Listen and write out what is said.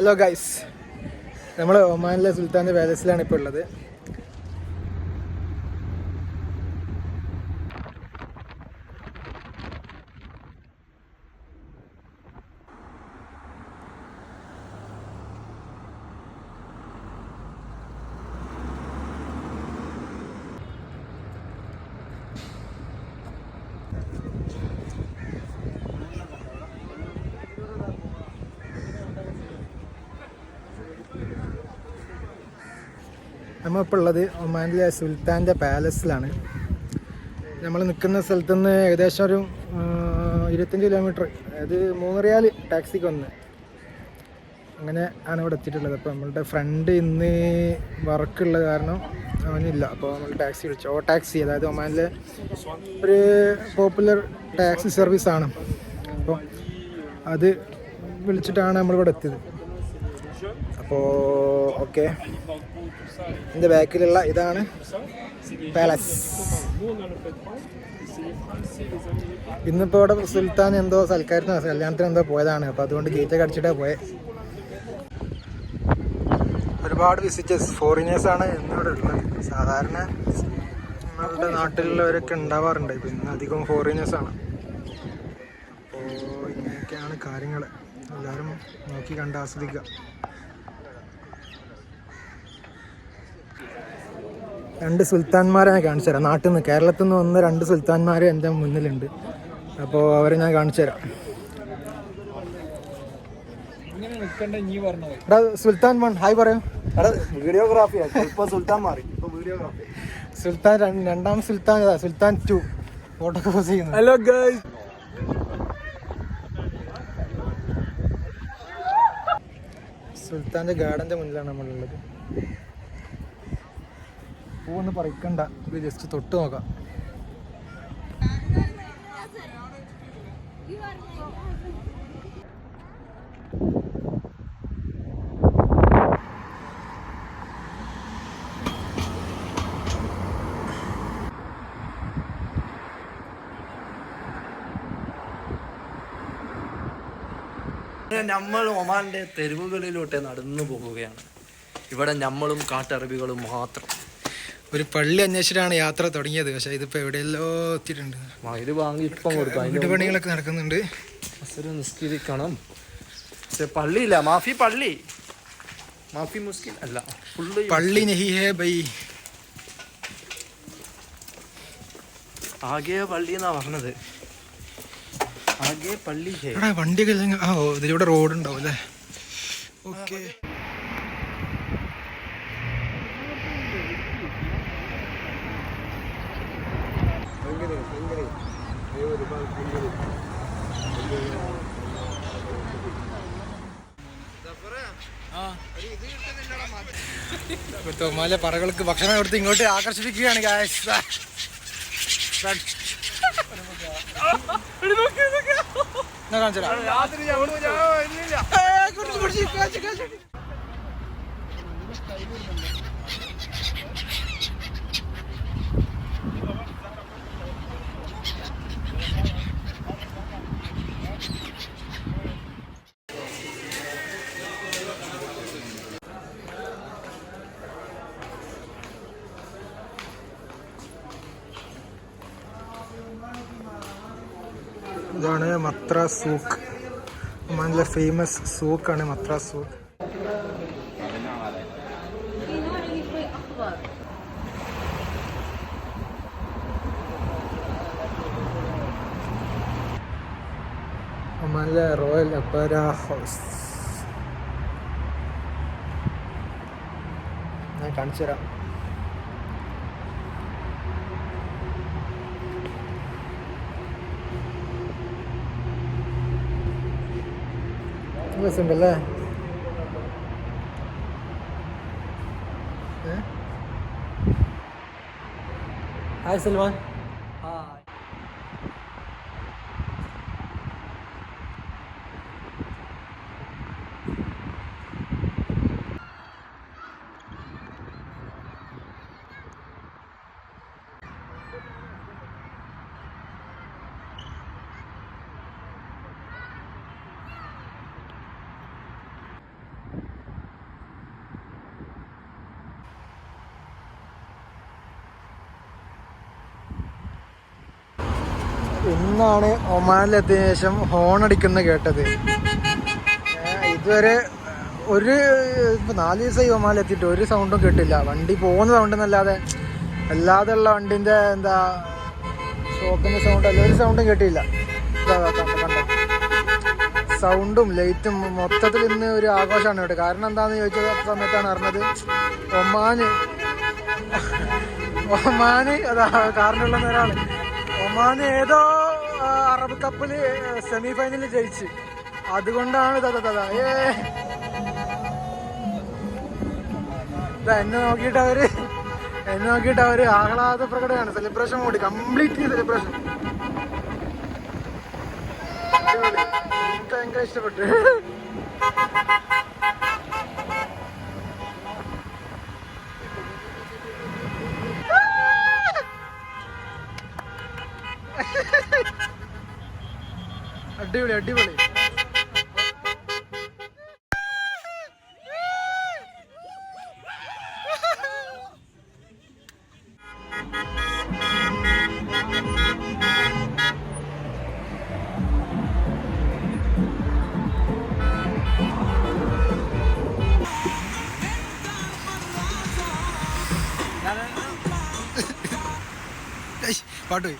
Hello guys നമ്മൾ ഒമാനിലെ സുൽത്താന്റെ പാലസിലാണ് ഇപ്പോൾ ഉള്ളത്. നമ്മളിപ്പോൾ ഉള്ളത് ഒമാനിലെ സുൽത്താന്റെ പാലസിലാണ് നമ്മൾ നിൽക്കുന്ന സ്ഥലത്തു നിന്ന് ഏകദേശം ഒരു ഇരുപത്തഞ്ച് കിലോമീറ്റർ അതായത് മൂന്നറിയാൽ ടാക്സിക്ക് വന്ന്. അങ്ങനെ ആണ് ഇവിടെ എത്തിയിട്ടുള്ളത്. അപ്പോൾ നമ്മളുടെ ഫ്രണ്ട് ഇന്ന് വർക്കുള്ള കാരണം അവനില്ല. അപ്പോൾ നമ്മൾ ടാക്സി വിളിച്ചു. ഓ ടാക്സി അതായത് ഒമാനിലെ ഒരു പോപ്പുലർ ടാക്സി സർവീസാണ് അപ്പോൾ അത് വിളിച്ചിട്ടാണ് നമ്മളിവിടെ എത്തിയത്. അപ്പോൾ ഓക്കെ എന്റെ ബാക്കിലുള്ള ഇതാണ് പാലസ്. ഇന്നിപ്പോൾ ഇവിടെ സുൽത്താൻ എന്തോ സൽക്കാരത്തിന് കല്യാണത്തിന് എന്തോ പോയതാണ്. അപ്പോൾ അതുകൊണ്ട് ഗേറ്റൊക്കെ അടിച്ചിട്ടാണ് പോയത് ഒരുപാട് വിസിറ്റേഴ്സ് ആണ് ഇന്നിവിടെ ഉള്ളത്. സാധാരണ നമ്മളുടെ നാട്ടിലുള്ളവരൊക്കെ ഉണ്ടാവാറുണ്ട്. ഇപ്പൊ ഇന്ന് അധികം ആണ്. അപ്പോൾ ഇങ്ങനെയൊക്കെയാണ് കാര്യങ്ങൾ എല്ലാവരും നോക്കി കണ്ട് ആസ്വദിക്കുക. രണ്ട് സുൽത്താൻമാരെ ഞാൻ കാണിച്ചു തരാം. നാട്ടിൽ നിന്ന് കേരളത്തിൽ നിന്ന് വന്ന രണ്ട് സുൽത്താൻമാർ എന്റെ മുന്നിലുണ്ട്. അപ്പോൾ അവരെ ഞാൻ കാണിച്ചു തരാം. എടാ സുൽത്താൻ വൺ ഹായ് പറയൂ. സുൽത്താൻ രണ്ടാം സുൽത്താൻ സുൽത്താൻ ടു. ഫോട്ടോഗ്രാഫ് ചെയ്യുന്നു ഹലോ ഗൈസ് സുൽത്താന്റെ ഗാർഡന്റെ മുന്നിലാണ് നമ്മളുള്ളത്. പൂവൊന്ന് പറിക്കണ്ട. ഇത് ജസ്റ്റ് തൊട്ട് നോക്കാം. നമ്മൾ ഒമാന്റെ തെരുവുകളിലൂടെ നടന്നു പോവുകയാണ്. ഇവിടെ നമ്മളും കാട്ടറബികളും മാത്രം. ഒരു പള്ളി അന്വേഷിച്ചിട്ടാണ് യാത്ര തുടങ്ങിയത്. പക്ഷേ ഇതിപ്പോൾ എവിടെയല്ലോ എത്തിയിട്ടുണ്ട്. ഇത് വാങ്ങി ഇപ്പം കൊടുക്കാം. വീട് പണികളൊക്കെ നടക്കുന്നുണ്ട്. നിസ്കരിക്കണം. പക്ഷെ പള്ളിയില്ല. മാഫി പള്ളി. മാഫി മുസ്കിൽ അല്ല. ഫുള്ള് പള്ളി നഹി ഹേ ബൈ. ആകെ പള്ളി എന്നാ പറഞ്ഞത്? ആകെ പള്ളി ഹേ. വണ്ടിയൊക്കെ ഓ ഇതിലൂടെ റോഡ് ഉണ്ടാവും അല്ലേ? ഓക്കെ. തൊമാലെ പറകൾക്ക് ഭക്ഷണം കൊടുത്ത് ഇങ്ങോട്ട് ആകർഷിപ്പിക്കുകയാണ് ഗായസ് കാണിച്ചു ഇതാണ് മത്ര സൂക്ക് ഒമാനിലെ ഫേമസ് സൂക്കാണ് മത്ര സൂക്ക് ഒമാനിലെ റോയൽ അപ്പര ഹൗസ്. ഞാൻ കാണിച്ചു തരാം രസമുണ്ടല്ലേ ഹായ് സൽമാൻ ഇന്നാണ് ഒമാനിലെത്തിയ ശേഷം ഹോൺ അടിക്കുന്ന കേട്ടത്. ഇതുവരെ ഒരു ഇപ്പൊ നാല് ദിവസമായി ഒമാനിലെത്തിയിട്ട് ഒരു സൗണ്ടും കേട്ടില്ല. വണ്ടി പോകുന്ന സൗണ്ട് എന്നല്ലാതെ അല്ലാതെ ഉള്ള വണ്ടിന്റെ എന്താ ഷോക്കിന്റെ സൗണ്ട് അല്ല ഒരു സൗണ്ടും കേട്ടില്ല. സൗണ്ടും ലൈറ്റും മൊത്തത്തിൽ ഇന്ന് ഒരു ആഘോഷമാണ് കേട്ടോ കാരണം എന്താന്ന് ചോദിച്ച സമയത്താണ് അറിഞ്ഞത് ഒമാന് ഒമാന് അതാ കാരണമുള്ള ഒരാൾ. ഒമാന് ഏതോ അറബ് കപ്പിൽ സെമി ഫൈനലിൽ ജയിച്ച്. അതുകൊണ്ടാണ് ഇതാ, ഇതാ, ഏ. എന്നെ നോക്കിയിട്ട് അവർ എന്നെ നോക്കിയിട്ട് അവർ ആഹ്ലാദ പ്രകടമാണ് സെലിബ്രേഷൻ കൂടി കംപ്ലീറ്റ്ലി സെലിബ്രേഷൻ. എനിക്ക് ഭയങ്കര ഇഷ്ടപ്പെട്ടു. അടിപൊളി അടിപൊളി. പാട്ട് പോയി.